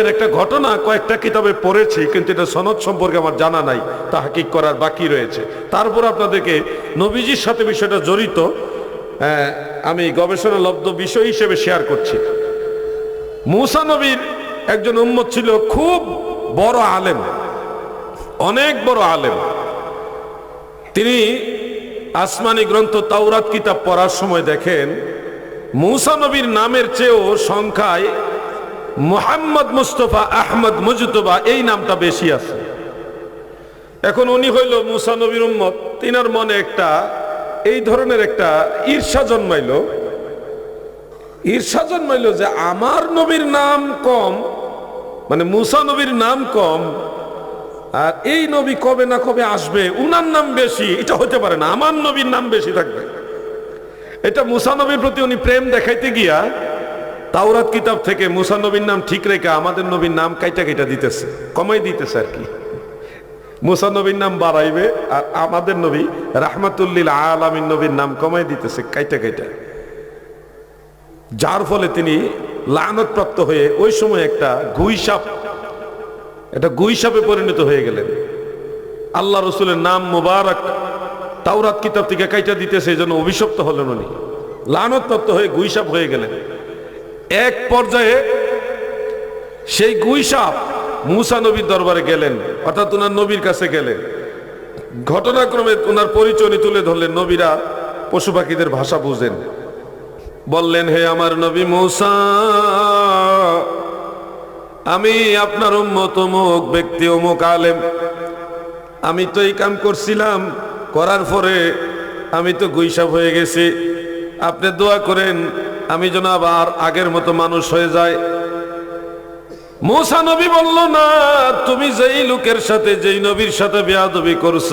এর একটা ঘটনা কয়েকটা কিতাবে পড়েছি কিন্তু এটা সনদ সম্পর্কে আমার জানা নাই তা হাকিক করার বাকি রয়েছে। তারপর আপনাদেরকে নবীজির সাথে বিষয়টা জড়িত হ্যাঁ, আমি গবেষণা লব্ধ বিষয় হিসেবে শেয়ার করছি। মুসা নবীর একজন উম্মত ছিল খুব বড় আলেম অনেক বড় আলেম। তিনি আসমানি গ্রন্থ তাওরাত কিতাব পড়ার সময় দেখেন মুসা নবীর নামের চেয়েও সংখ্যায় মোহাম্মদ মুস্তফা আহমদ মুজতবা, এই নামটা বেশি আছে। এখন উনি হইল মুসা নবীর উম্মত, তিনার মনে একটা, এই ধরনের একটা ঈর্ষা জন্মাইল। ঈর্ষা জন্মাইল যে আমার নবীর নাম কম মানে মুসা নবীর নাম কম, আর এই নবী কবে না কবে আসবে, উনার নাম বেশি, এটা হতে পারে না, আমার নবীর নাম বেশি থাকবে। এটা মুসা নবীর প্রতি উনি প্রেম দেখাইতে গিয়া তাওরাত কিতাব থেকে মুসা নবীর নাম ঠিক রেখে আমাদের নবীর নাম কাইটা কাইটা দিতেছে, কমাই দিতেছে আর কি। মুসা নবীর নাম বাড়াইবে আর আমাদের নবী রাহমাতুল্লিল আলামিন নবীর নাম কমাই দিতেছে কাইটা কাইটা। যার ফলে তিনি লানত প্রাপ্ত হয়ে ওই সময় একটা গুইসাপ এটা গুইসাপে পরিণত হয়ে গেলেন। আল্লাহ রসুলের নাম মুবারক তাওরাত কিতাব থেকে কাইটা দিতেছে, এই জন্য অভিশপ্ত হলেন উনি। লানত প্রাপ্ত হয়ে গুইসাপ হয়ে গেলেন। এক পর্যায়ে সেই গুইসাপ মুসা নবীর দরবারে গেলেন, অর্থাৎ ওনার নবীর কাছে গেলেন। ঘটনাক্রমে ওনার পরিচয় তুলে ধরলেন, নবীরা পশু পাখিদের ভাষা বুঝেন। বললেন, হে আমার নবী মৌসা, আমি আপনার উম্মত ব্যক্তি, অমুক আলেম। আমি তো এই কাম করছিলাম, করার পরে আমি তো গুইসাপ হয়ে গেছি। আপনি দোয়া করেন আমি যেন আবার আগের মতো মানুষ হয়ে যায়। মৌসা নবী বলল, না, তুমি যেই লোকের সাথে, যেই নবীর সাথে বেয়াদবি করছ,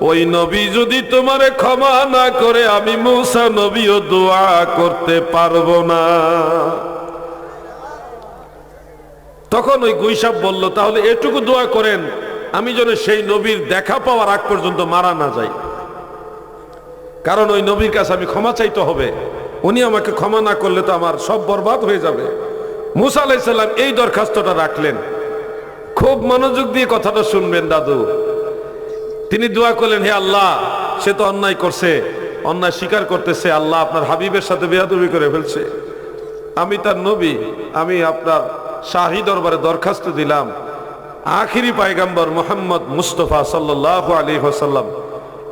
ওই নবী যদি তোমারে ক্ষমা না করে, আমি মৌসা নবীও দোয়া করতে পারব না। তখন ওই গুইসাব বলল, তাহলে এটুকু দোয়া করেন, আমি যেন সেই নবীর দেখা পাওয়ার আগ পর্যন্ত মারা না যাই। কারণ ওই নবীর কাছে আমি ক্ষমা চাইতে হবে। উনি আমাকে ক্ষমা না করলে তো আমার সব বরবাদ হয়ে যাবে। মুসা আলাইসাল্লাম এই দরখাস্তটা রাখলেন। খুব মনোযোগ দিয়ে কথাটা শুনবেন, দাদু। তিনি দোয়া করলেন, হে আল্লাহ, সে তো অন্যায় করছে, অন্যায় স্বীকার করতেছে, আল্লাহ আপনার হাবিবের সাথে বেয়াদবি করে ফেলছে। আমি তার নবী, আমি আপনার শাহী দরবারে দরখাস্ত দিলাম। আখিরি পায়গাম্বর মোহাম্মদ মুস্তফা সাল্লাহ আলী হাসাল্লাম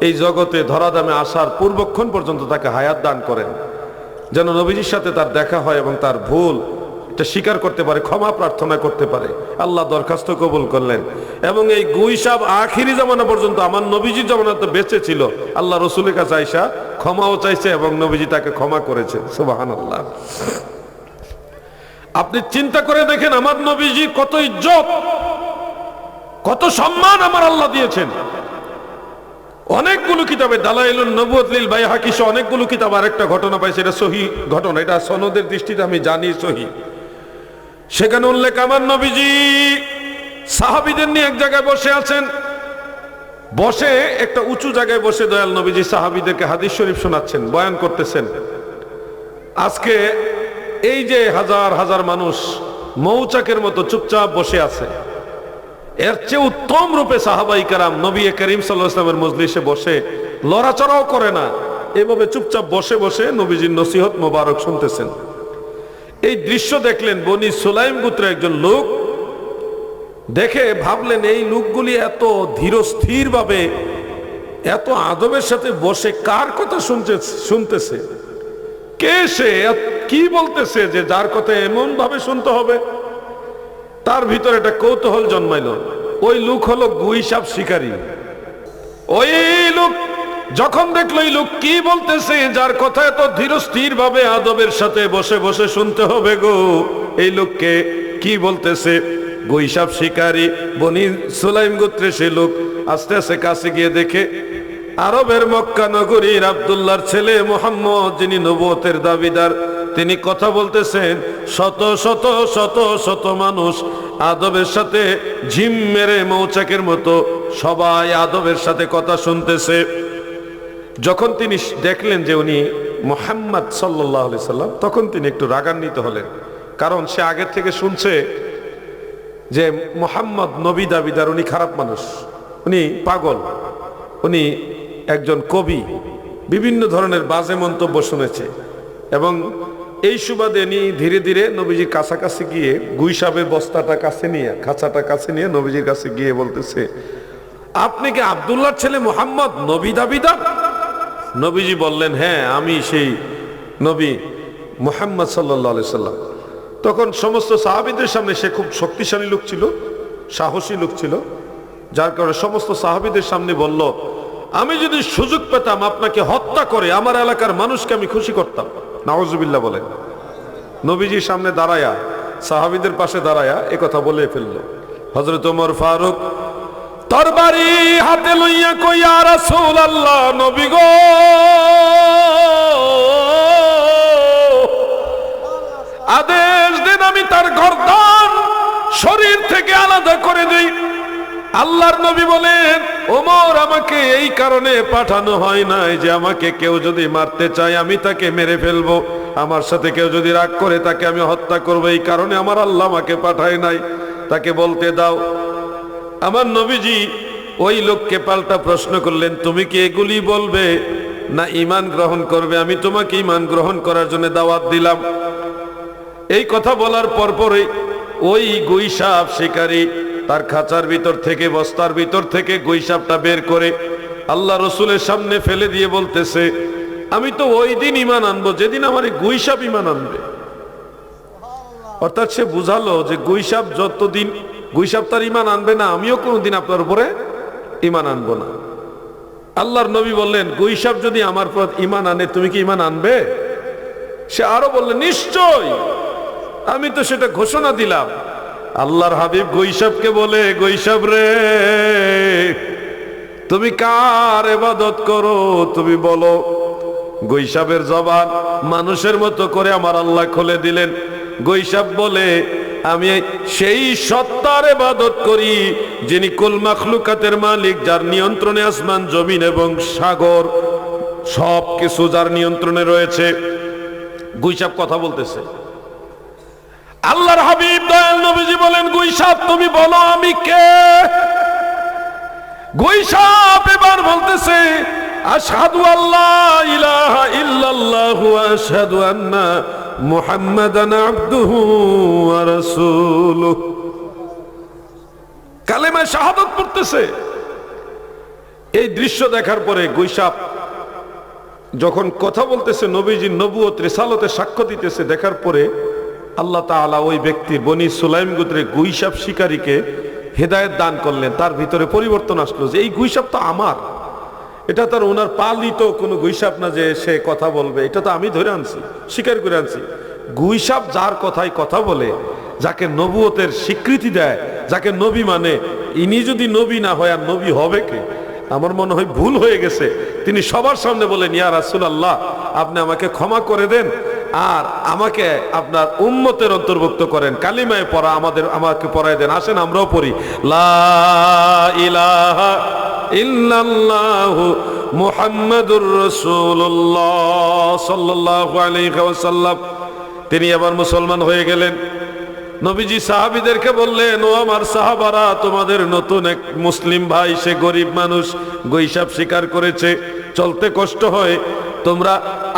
এই জগতে ধরাধামে আসার পূর্বক্ষণ পর্যন্ত তাকে হায়াত দান করেন। যেন নবীজির সাথে তার দেখা হয় এবং তার ভুল এটা স্বীকার করতে পারে, ক্ষমা প্রার্থনা করতে পারে। আল্লাহ দরখাস্ত কবুল করলেন। এবং এই গুইসাব আখিরি জামানা পর্যন্ত, আমার নবীজির জামানাতে বেঁচে ছিল। আল্লাহ রসুলের কাছে আইসা ক্ষমাও চাইছে এবং নবীজি তাকে ক্ষমা করেছে। সুবাহান আল্লাহ আপনি চিন্তা করে দেখেন, আমার নবীজি কত ইজ্জত, কত সম্মান আমার আল্লাহ দিয়েছেন। অনেকগুলো কিতাবে, দালাইলুন নবুয়তলিল বাই হাকিস অনেকগুলো কিতাব আরেকটা ঘটনা পাইছে এটা সহি ঘটনা। এটা সনদের দৃষ্টিতে আমি জানি সহি। সেখানে উল্লেখ, আমার নবীজি সাহাবিদের নিয়ে এক জায়গায় বসে আছেন। বসে একটা উঁচু জায়গায় বসে দয়াল নবীজি সাহাবিদেরকে হাদিস শরীফ শোনাচ্ছেন, বয়ান করতেছেন। আজকে এই যে হাজার হাজার মানুষ মৌচাকের মতো চুপচাপ বসে আছে এর চেয়ে উত্তম রূপে সাহাবাই কারাম নবী করিম সাল্লাহামের মজলিসে বসে লড়াচড়াও করে না। এভাবে চুপচাপ বসে বসে নবীজির নসিহত মোবারক শুনতেছেন। এই দৃশ্য দেখলেন বনি সুলাইম গুত্র একজন লোক। দেখে ভাবলেন, এই লোকগুলি এত ধীরস্থির ভাবে এত আদবের সাথে বসে কার কথা শুনতে শুনতেছে? কে সে? কি বলতেছে যে যার কথা এমন ভাবে শুনতে হবে? তার ভিতরে একটা কৌতূহল জন্মাইল। ওই লোক হলো গুইসাপ শিকারী। ওই লোক যখন দেখল এই লোক কি বলতেছে, যার কথা এত ধীরস্থির ভাবে আদবের সাথে বসে বসে শুনতে হবে গো। এই লোককে কি বলতেছে? গুইসাপ শিকারী, বনি সুলাইম গোত্রে সে লোক আস্তে আস্তে কাছে গিয়ে দেখে, আরবের মক্কা নগরীর আবদুল্লাহর ছেলে মোহাম্মদ যিনি নবতের দাবিদার তিনি কথা বলতেছেন, শত শত শত শত মানুষ আদবের সাথে ঝিম মেরে মৌচাকের মতো সবাই আদবের সাথে কথা শুনতেছে। যখন তিনি দেখলেন যে উনি মোহাম্মদ সাল্লাহ সাল্লাম, তখন তিনি একটু রাগান্বিত হলেন, কারণ সে আগের থেকে শুনছে যে মোহাম্মদ নবী দাবিদার, উনি খারাপ মানুষ, উনি পাগল, উনি একজন কবি, বিভিন্ন ধরনের বাজে মন্তব্য শুনেছে এবং এই সুবাদে উনি ধীরে ধীরে নবীজির কাছাকাছি গিয়ে গুইসাবের বস্তাটা কাছে নিয়ে, খাঁচাটা কাছে নিয়ে নবীজির কাছে গিয়ে বলতেছে, আপনি কি আবদুল্লাহ ছেলে মোহাম্মদ? নবী দাবিদার নবীজি বললেন হ্যাঁ আমি সেই নবী মোহাম্মদ সাল্লাহ সাল্লাম। তখন সমস্ত সাহাবিদের সামনে সে খুব শক্তিশালী লোক ছিল, সাহসী লোক ছিল, যার কারণে সমস্ত সাহাবিদের সামনে বলল, আমি যদি সুযোগ পেতাম, আপনাকে হত্যা করে আমার এলাকার মানুষকে আমি খুশি করতাম। নওয়াজুবিল্লাহ বলেন নবীজির সামনে দাঁড়ায়া, সাহাবিদের পাশে দাঁড়ায়া এ কথা বলে ফেলল। হজরত ওমর ফারুক তরবারি হাতে লইয়া কইয়া রাসূল আল্লাহ নবী গো? আদেশ দেন আমি তার গর্দান শরীর থেকে আলাদা করে দেই। আল্লাহর নবী বলেন ওমর আমাকে এই কারণে পাঠানো হয় নাই যে আমাকে কেউ যদি মারতে চায়, আমি তাকে মেরে ফেলব। আমার সাথে কেউ যদি রাগ করে, তাকে আমি হত্যা করব। এই কারণে আমার আল্লাহ আমাকে পাঠায় নাই। তাকে বলতে দাও, আমার নবীজি ওই লোককে পাল্টা প্রশ্ন করলেন, তুমি কি এগুলি বলবে? না ইমান গ্রহণ করবে? আমি তোমাকে ইমান গ্রহণ করার জন্য দাওয়াত দিলাম। এই কথা বলার পরপরই ওই গুইসাপ শিকারী তার খাঁচার ভিতর থেকে, বস্তার ভিতর থেকে গুইসাপটা বের করে আল্লাহ রসুলের সামনে ফেলে দিয়ে বলতেছে, আমি তো ওই দিন ইমান আনব, যেদিন আমার এই গুইসাপ ইমান আনবে। অর্থাৎ সে বুঝালো যে গুইসাপ যতদিন, গুইসাপ তার ইমান আনবে না, আমিও কোনোদিন আপনার উপরে ইমান আনব না। আল্লাহর নবী বললেন, গুইসাপ যদি আমার পর ইমান আনে, তুমি কি ইমান আনবে? সে আরও বললেন নিশ্চয় আমি তো সেটা ঘোষণা দিলাম। আল্লাহর হাবিব গৈসাবকে বলে গৈসাব রে, তুমি কার এবাদত করো? তুমি বলো। গৈসাবের জবান মানুষের মতো করে আমার আল্লাহ খুলে দিলেন। গৈসাব বলে, আমি সেই সত্তার এবাদত করি, যিনি কুল মাখলুকাতের মালিক, যার নিয়ন্ত্রণে আসমান, জমিন এবং সাগর সব কিছু যার নিয়ন্ত্রণে রয়েছে। গুইসাব কথা বলতেছে। আল্লাহর হাবিব দয়াল নবীজি বলেন গুইসাপ তুমি বলো আমি কে? গুইসাপ এবার বলতেছে, আশহাদু আল্লাহ ইলাহা ইল্লাল্লাহু আশহাদু আন্না মুহাম্মাদান আবদুহু ওয়া রাসূলুহু। কালেমা পড়তেছে। এই দৃশ্য দেখার পরে গুইসাপ যখন কথা বলতেছে, নবীজি নবুয়ত রিসালতে সাক্ষ্য দিতেছে, দেখার পরে আল্লাহ তাআলা ওই ব্যক্তি বনি সুলাইম গোত্রে গুইসাপ শিকারীকে হেদায়েত দান করলেন। তার ভিতরে পরিবর্তন আসলো যে এই গুইসাপ তো আমার। এটা তার ওনার পালিত কোনো গুইসাপ না যে সে কথা বলবে। এটা তো আমি ধরে আনছি, স্বীকার করে আনছি। গুইসাপ যার কথাই কথা বলে, যাকে নবুয়তের স্বীকৃতি দেয়, যাকে নবী মানে ইনি যদি নবী না হয় আর নবী হবে কে? আমার মনে হয় ভুল হয়ে গেছে। তিনি সবার সামনে বলেন, ইয়া রাসূলুল্লাহ, আপনি আমাকে ক্ষমা করে দেন আর আমাকে আপনার উম্মতের অন্তর্ভুক্ত করেন, কালিমায় পড়া আমাদের, আমাকে পড়াই দেন, আসেন আমরাও পড়ি। ইল্লাল্লাহু মুহাম্মাদুর রাসূলুল্লাহ সাল্লাল্লাহু তিনি আবার মুসলমান হয়ে গেলেন। নবীজি সাহাবিদেরকে বললেন, ও আমার সাহাবারা, তোমাদের নতুন এক মুসলিম ভাই, সে গরিব মানুষ গৈসাব স্বীকার করেছে। চলতে কষ্ট হয়। তোমরা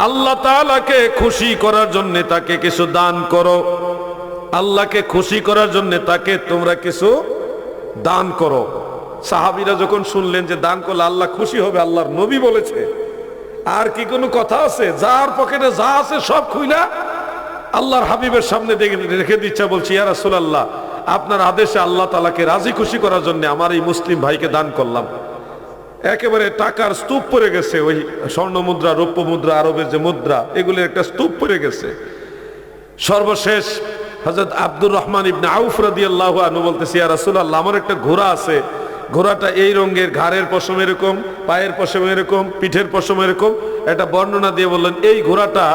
আল্লাহ তাআলাকে খুশি করার জন্য তাকে কিছু দান করো। আল্লাহকে খুশি করার জন্য তাকে তোমরা কিছু দান করো। সাহাবিরা যখন শুনলেন যে দান করলে আল্লাহ খুশি হবে, আল্লাহর নবী বলেছে, আর কি কোনো কথা আছে? যার পকেটে যা আছে সব খুইলা আল্লাহর হাবিবের সামনে রেখে দিচ্ছে, বলছি, ইয়া রাসূলুল্লাহ, আপনার আদেশে আল্লাহ তালাকে রাজি খুশি করার জন্য আমার এই মুসলিম ভাইকে দান করলাম। একেবারে টাকার স্তূপ পড়ে গেছে, ওই স্বর্ণ মুদ্রা, রৌপ্য মুদ্রা, আরবের যে মুদ্রা, এগুলির একটা স্তূপ পড়ে গেছে। সর্বশেষ হজরত আব্দুর রহমান ইবনে আউফ রাদিয়াল্লাহু আনহু বলতেছি, ইয়া রাসূলুল্লাহ, আমার একটা ঘোড়া আছে। ঘোড়াটা এই রঙের, ঘাড়ের পশম এরকম, পায়ের পশম এরকম, পিঠের পশম এরকম। একটা বর্ণনা দিয়ে বললেন, এই ঘোড়াটা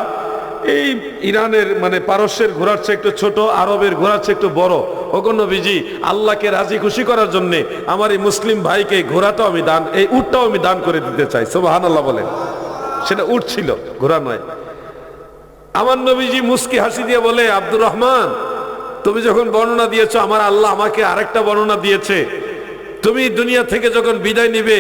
এই ইরানের মানে পারস্যের ঘোড়ার চেয়ে একটু ছোট, আরবের ঘোড়ার চেয়ে একটু বড়। ওগো নবীজি, আল্লাহকে রাজি খুশি করার জন্য আমার এই মুসলিম ভাইকে এই ঘোড়াটাও আমি দান, এই উটটাও আমি দান করে দিতে চাই। সুবহানাল্লাহ বলেন। সেটা উট ছিল, ঘোড়া নয়। আমার নবীজি মুস্কি হাসি দিয়ে বলে, আব্দুর রহমান, তুমি যখন বর্ণনা দিয়েছ, আমার আল্লাহ আমাকে আরেকটা বর্ণনা দিয়েছে। তুমি দুনিয়া থেকে যখন বিদায় নিবে,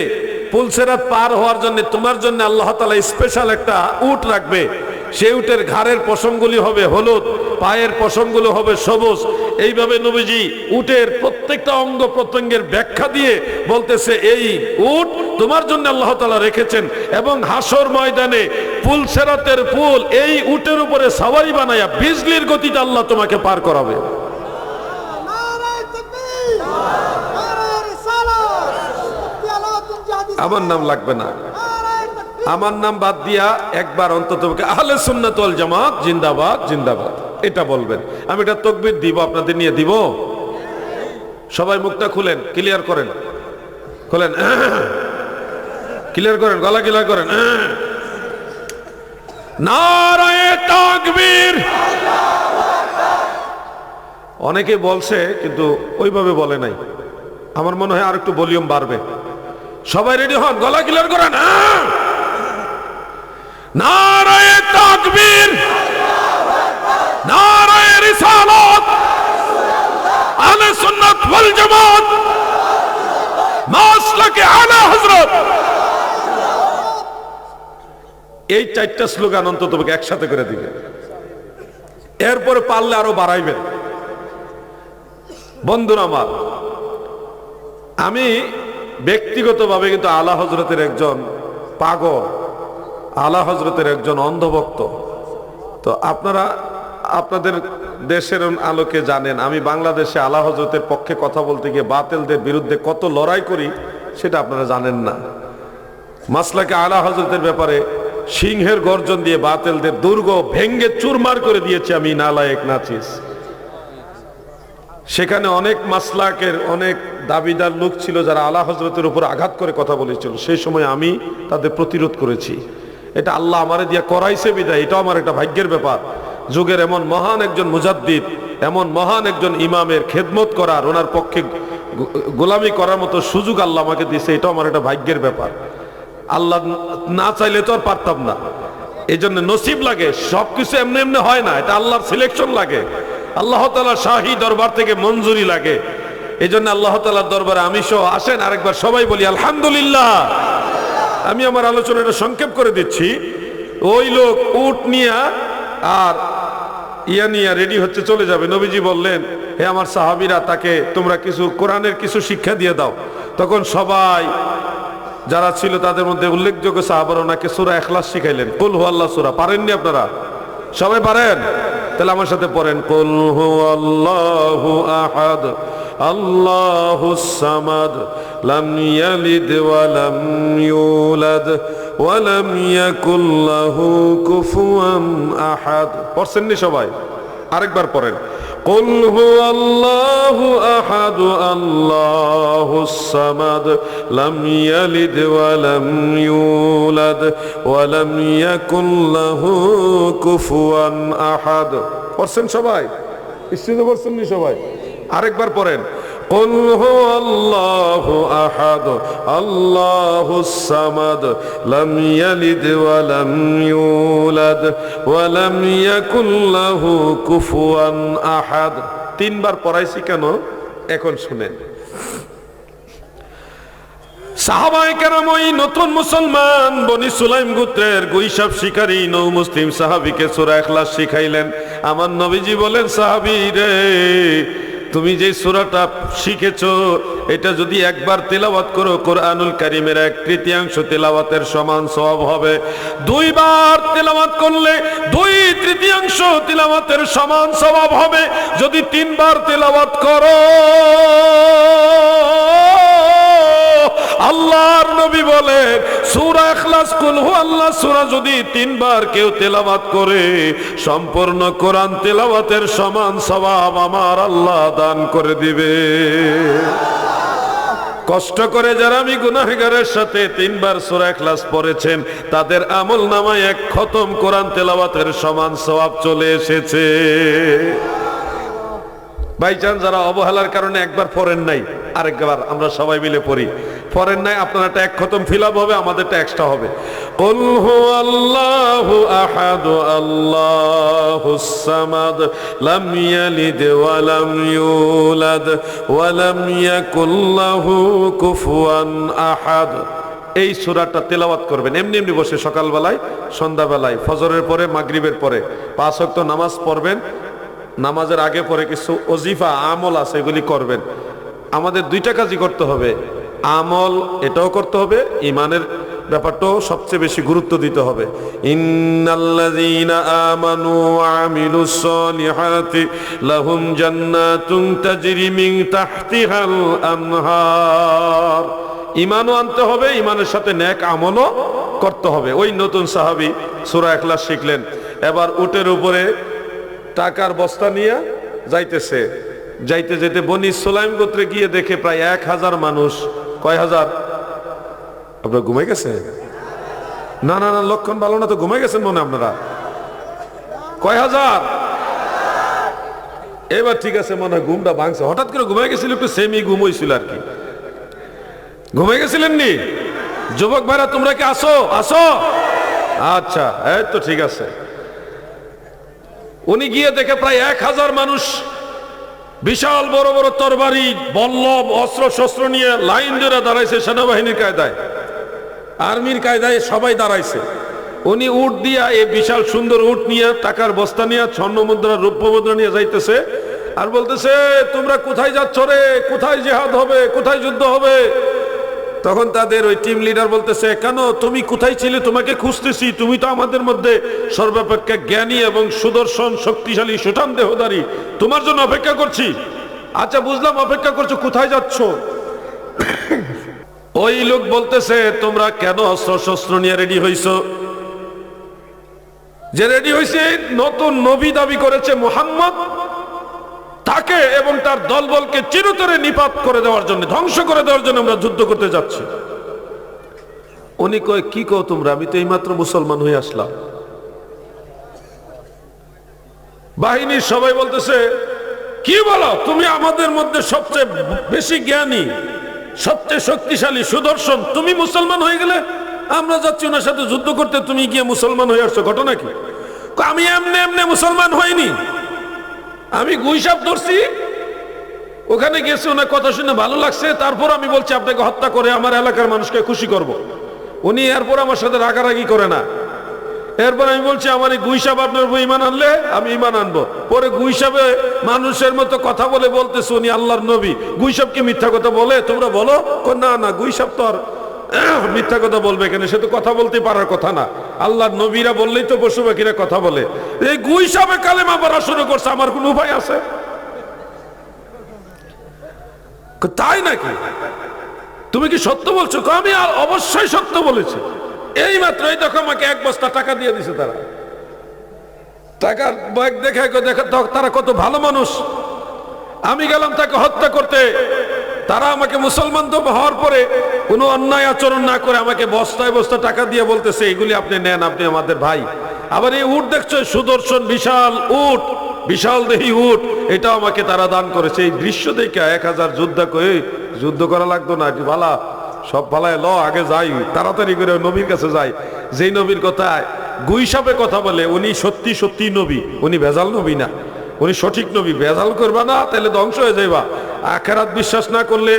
পুলসেরাত পার হওয়ার জন্য, তোমার জন্য আল্লাহ তালা স্পেশাল একটা উট রাখবে। সেই উটের ঘাড়ের পশমগুলি হবে হলুদ, পায়ের পশমগুলো হবে সবুজ। এইভাবে নবীজি উটের প্রত্যেকটা অঙ্গ প্রত্যঙ্গের ব্যাখ্যা দিয়ে বলতেছে, এই উট তোমার জন্য আল্লাহ তালা রেখেছেন এবং হাসর ময়দানে পুল সেরাতের পুল এই উটের উপরে সাওয়ারি বানায়া বিজলির গতিতে আল্লাহ তোমাকে পার করাবে। আমার নাম লাগবে না। আমার নাম বাদ দিয়া একবার অন্তত আহলে সুন্নাত ওয়াল জামাত, জিন্দাবাদ জিন্দাবাদ। এটা বলবেন। আমি এটা তকবির দিব, আপনাদের নিয়ে দিব। সবাই মুখটা খুলেন ক্লিয়ার করেন। খুলেন। ক্লিয়ার করেন, গলা ক্লিয়ার করেন। অনেকে বলছে, কিন্তু ওইভাবে বলে নাই। আমার মনে হয় আর একটু ভলিউম বাড়বে। সবাই রেডি হন, গলা ক্লিয়ার করেন? নারায়ে তাকবীর, নারায়ে আলা এই চারটা স্লোগান অন্তত একসাথে করে দিবেন এরপরে পারলে আরও বাড়াইবেন বন্ধুরা আমার, আমি ব্যক্তিগতভাবে কিন্তু আলা হজরতের একজন পাগল। আলা হজরতের একজন অন্ধভক্ত। তো আপনারা, আপনাদের দেশের আলোকে জানেন, আমি বাংলাদেশে আলা হজরতের পক্ষে কথা বলতে গিয়ে বাতেলদের বিরুদ্ধে কত লড়াই করি, সেটা আপনারা জানেন না। মাসলাকে আলা হজরতের ব্যাপারে সিংহের গর্জন দিয়ে বাতেলদের দুর্গ ভেঙ্গে চুরমার করে দিয়েছি আমি নালায়েক নাচিস। সেখানে অনেক মাসলাকের অনেক দাবিদার লোক ছিল যারা আলা হজরতের উপর আঘাত করে কথা বলেছিল। সেই সময় আমি তাদের প্রতিরোধ করেছি। এটা আল্লাহ আমারে দিয়া করাইছে বিদায়, এটাও আমার একটা ভাগ্যের ব্যাপার। যুগের এমন মহান একজন মুজাদ্দিদ, এমন মহান একজন ইমামের খেদমত করার, ওনার পক্ষে গোলামি করার মতো সুযোগ আল্লাহ আমাকে দিয়েছে, এটাও আমার একটা ভাগ্যের ব্যাপার। আল্লাহ না চাইলে তো আর পারতাম না। এই জন্য নসিব লাগে, সবকিছু এমনি এমনি হয় না, এটা আল্লাহর সিলেকশন লাগে। আল্লাহ তালা শাহী দরবার থেকে মঞ্জুরি লাগে। এই জন্য আল্লাহ তালার দরবারে আমি সহ আসেন, আরেকবার সবাই বলি, আলহামদুলিল্লাহ। আমি আমার আলোচনাটা সংক্ষেপ করে দিচ্ছি। ওই লোক উট নিয়া আর ইয়া নিয়া রেডি হচ্ছে, চলে যাবে। নবীজি বললেন, হে আমার সাহাবিরা, তাকে তোমরা কিছু কোরআনের কিছু শিক্ষা দিয়ে দাও। তখন সবাই যারা ছিল তাদের মধ্যে উল্লেখযোগ্য সাহাবার ওনাকে সুরা এখলাস শিখাইলেন। কুল হু আল্লাহ সুরা, পারেননি আপনারা? সবাই পারেন? তাহলে আমার সাথে পড়েন, কুল হু আল্লাহু আহাদ, আল্লাহু সামাদ লাম ইয়ালিদ ওয়া লাম ইউলাদ ওয়া লাম ইয়াকুল লাহু কুফুয়ান আহাদ পড়ছেননি সবাই আরেকবার পড়েন قل هو الله أحد الله الصمد لم يلد ولم يولد ولم يكن له كفوا أحد পড়ছেন সবাই স্ত্রীতে পড়ছেন নি সবাই আরেকবার পড়েন قل هو الله أحد الله الصمد لم يلد ولم يولد ولم يكن له كفوا أحد তিনবার পড়াইছি কেন এখন শুনেন সাহাবাই কেরাম ওই নতুন মুসলমান বনি সুলাইম গোত্রের গুইসাব শিকারী নৌ মুসলিম সাহাবিকে সুরা এখলাস শিখাইলেন আমার নবীজি বলেন সাহাবি রে তুমি যে সুরাটা শিখেছ, এটা যদি একবার তেলাওয়াত করো, কোরআনুল কারিমের এক তৃতীয়াংশ তেলাওয়াতের সমান সব হবে। দুইবার তেলাওয়াত করলে দুই তৃতীয়াংশ তেলাওয়াতের সমান স্বভাব হবে। যদি তিনবার তেলাওয়াত করো, আল্লাহর নবী বলেন সূরা ইখলাস, কুল হু আল্লাহ, সূরা যদি তিনবার কেউ তেলাওয়াত করে, সম্পূর্ণ কোরআন তেলাওয়াতের সমান সওয়াব আমার আল্লাহ দান করে দিবে। কষ্ট করে যারা আমি গুনাহগারের সাথে তিনবার সূরা ইখলাস পড়েছেন, তাদের আমল নামায় এক খতম কোরআন তেলাওয়াতের সমান সওয়াব চলে এসেছে। বাইচান যারা অবহেলার কারণে একবার পড়েন নাই, আরেকবার আমরা সবাই মিলে পড়ি। পরের নাই, আপনারা এক খতম ফিল আপ হবে, আমাদের ট্যাক্সটা হবে। আহাদ কুফুয়ান আহাদ। এই সুরাটা তেলাওয়াত করবেন, এমনি এমনি বসে সকালবেলায়, সন্ধ্যাবেলায়, ফজরের পরে, মাগরিবের পরে। পাঁচ অক্ত নামাজ পড়বেন, নামাজের আগে পরে কিছু অজিফা আমল আছে, এগুলি করবেন। আমাদের দুইটা কাজই করতে হবে। আমল, এটাও করতে হবে ইমানের ব্যাপারটাও সবচেয়ে বেশি গুরুত্ব দিতে হবে। আমানু মিন ইমানও আনতে হবে ইমানের সাথে ন্যাক আমলও করতে হবে। ওই নতুন সাহাবি সূরা ইখলাস শিখলেন, এবার উটের উপরে টাকার বস্তা নিয়ে যাইতেছে। যাইতে যেতে বনি সোলাইম গোত্রে গিয়ে দেখে প্রায় এক হাজার মানুষ কয় হাজার? আপনার ঘুমাই গেছে না না না, লক্ষণ ভালো না তো ঘুমাই গেছেন মনে আপনারা? কয় হাজার? এবার ঠিক আছে মনে হয় ঘুমটা ভাঙছে। হঠাৎ করে ঘুমাই গেছিল, একটু সেমি ঘুম হয়েছিল আর কি। ঘুমাই গেছিলেন নি? যুবক ভাইরা, তোমরা কি আসো? আসো? আচ্ছা এই তো ঠিক আছে। উনি গিয়ে দেখে প্রায় এক হাজার মানুষ বিশাল বড় বড় তরবারি, বল্লভ অস্ত্র শস্ত্র নিয়ে লাইন ধরে দাঁড়াইছে সেনাবাহিনীর কায়দায়। আর্মির কায়দায় সবাই দাঁড়াইছে। উনি উট দিয়া এই বিশাল সুন্দর উট নিয়ে, টাকার বস্তা নিয়ে, স্বর্ণ মুদ্রা রৌপ্য মুদ্রা নিয়ে যাইতেছে আর বলতেছে, তোমরা কোথায় যাচ্ছ রে? কোথায় জেহাদ হবে? কোথায় যুদ্ধ হবে? তখন তাদের ওই টিম লিডার বলতেছে, কেন? তুমি কোথায় ছিলে? তোমাকে খুঁজতেছি। তুমি তো আমাদের মধ্যে সর্বাপেক্ষা জ্ঞানী এবং সুদর্শন, শক্তিশালী, সুঠাম দেহদারি। তোমার জন্য অপেক্ষা করছি। আচ্ছা বুঝলাম, অপেক্ষা করছ, কোথায় যাচ্ছ? ওই লোক বলতেছে, তোমরা কেন অস্ত্র শস্ত্র নিয়ে রেডি হইছো? যে রেডি হয়েছে নতুন নবী দাবি করেছে মোহাম্মদ তাকে এবং তার দলবলকে চিরতরে নিপাত করে দেওয়ার জন্য, ধ্বংস করে দেওয়ার জন্য আমরা যুদ্ধ করতে যাচ্ছি। উনি কয়, কি কো তোমরা? আমি তো এইমাত্র মুসলমান হয়ে আসলাম। বাহিনীর সবাই বলতেছে, কি বলো? তুমি আমাদের মধ্যে সবচেয়ে বেশি জ্ঞানী, সবচেয়ে শক্তিশালী, সুদর্শন। তুমি মুসলমান হয়ে গেলে আমরা যাচ্ছি ওনার সাথে যুদ্ধ করতে। তুমি গিয়ে মুসলমান হয়ে আসছো। ঘটনা কি? আমি এমনি এমনি মুসলমান হইনি। আমি গুইসাপ ধরছি। ওখানে গেছে, ওনার কথা শুনে ভালো লাগছে। তারপর আমি বলছি, আপনাকে হত্যা করে আমার এলাকার মানুষকে খুশি করব। উনি এরপর আমার সাথে রাগারাগি করে না। এরপর আমি বলছি, আমার এই গুইসাপ আপনার উপর ইমান আনলে আমি ইমান আনব। পরে গুইসাবে মানুষের মতো কথা বলে বলতেছে উনি, আল্লাহর নবী। গুইসাপ কি মিথ্যা কথা বলে? তোমরা বলো। না না গুইসাপ তো আর মিথ্যা কথা বলবে এখানে সে তো কথা বলতে পারার কথা না। আল্লাহর নবীরা বললেই তো পশু পাখিরা কথা বলে। এই গুই গুইসাবে কালেমা পড়া শুরু করছে, আমার কোনো উপায় আছে? তাই নাকি? তুমি কি সত্য বলছো? আমি আর অবশ্যই সত্য বলেছি। এই মাত্র এই দেখো আমাকে এক বস্তা টাকা দিয়ে দিছে তারা। টাকার ব্যাগ দেখে দেখো, তারা কত ভালো মানুষ। আমি গেলাম তাকে হত্যা করতে। তারা আমাকে মুসলমান তো হওয়ার পরে কোনো অন্যায় আচরণ না করে আমাকে বস্তায় বস্তা টাকা দিয়ে বলতেছে, এগুলি আপনি নেন, আপনি আমাদের ভাই। আবার এই উট দেখছ, সুদর্শন বিশাল উট, বিশাল দেহি উট, এটা আমাকে তারা দান করেছে। এই দৃশ্য দেখে এক হাজার যুদ্ধ করে যুদ্ধ করা লাগতো না ভালা? সব ভালায় ল, আগে যাই, তাড়াতাড়ি করে নবীর কাছে যাই। যেই নবীর কথা গুইসাপে কথা বলে, উনি সত্যি সত্যি নবী, উনি ভেজাল নবী না। উনি সঠিক নবী, ভেজাল করবা না, তাহলে ধ্বংস হয়ে যাইবা। আখেরাত বিশ্বাস না করলে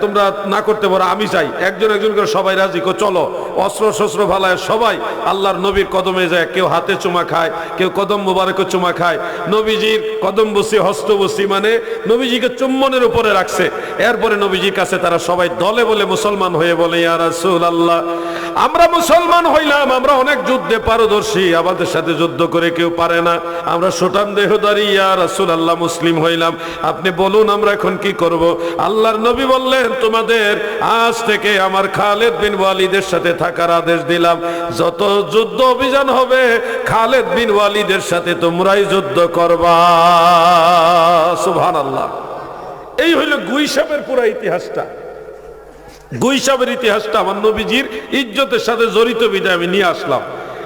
তোমরা না করতে পারো, আমি চাই। একজন একজন করে সবাই রাজি। কো, চলো। অস্ত্র শস্ত্র ভালায় সবাই আল্লাহর নবীর কদমে যায়। কেউ হাতে চুমা খায়, কেউ কদম মুবারকে চুমা খায়। নবীজির কদম বসি, হস্ত বসি মানে নবীজিকে চুম্বনের উপরে রাখছে। এরপরে নবীজির কাছে তারা সবাই দলে বলে মুসলমান হয়ে বলে, ইয়া রাসূলুল্লাহ। আমরা মুসলমান হইলাম, আমরা অনেক যুদ্ধে পারদর্শী, আমাদের সাথে যুদ্ধ করে কেউ পারে না। আমরা সোটান দেহদারি, ইয়া রাসূলুল্লাহ, মুসলিম হইলাম। আপনি বলুন, আমরা এখন কি করব? আল্লাহর নবী বললেন, তোমাদের আজ থেকে আমার খালেদ বিন ওয়ালিদের সাথে থাকার আদেশ দিলাম। যত যুদ্ধ অভিযান হবে, খালেদ বিন ওয়ালিদের সাথে তোমরাই যুদ্ধ করবা। সুহান আল্লাহ এই হইল গুইসাবের পুরা ইতিহাসটা। গুইসাবের ইতিহাসটা আমার নবীজির ইজ্জতের সাথে জড়িত বিদায় আমি নিয়ে আসলাম।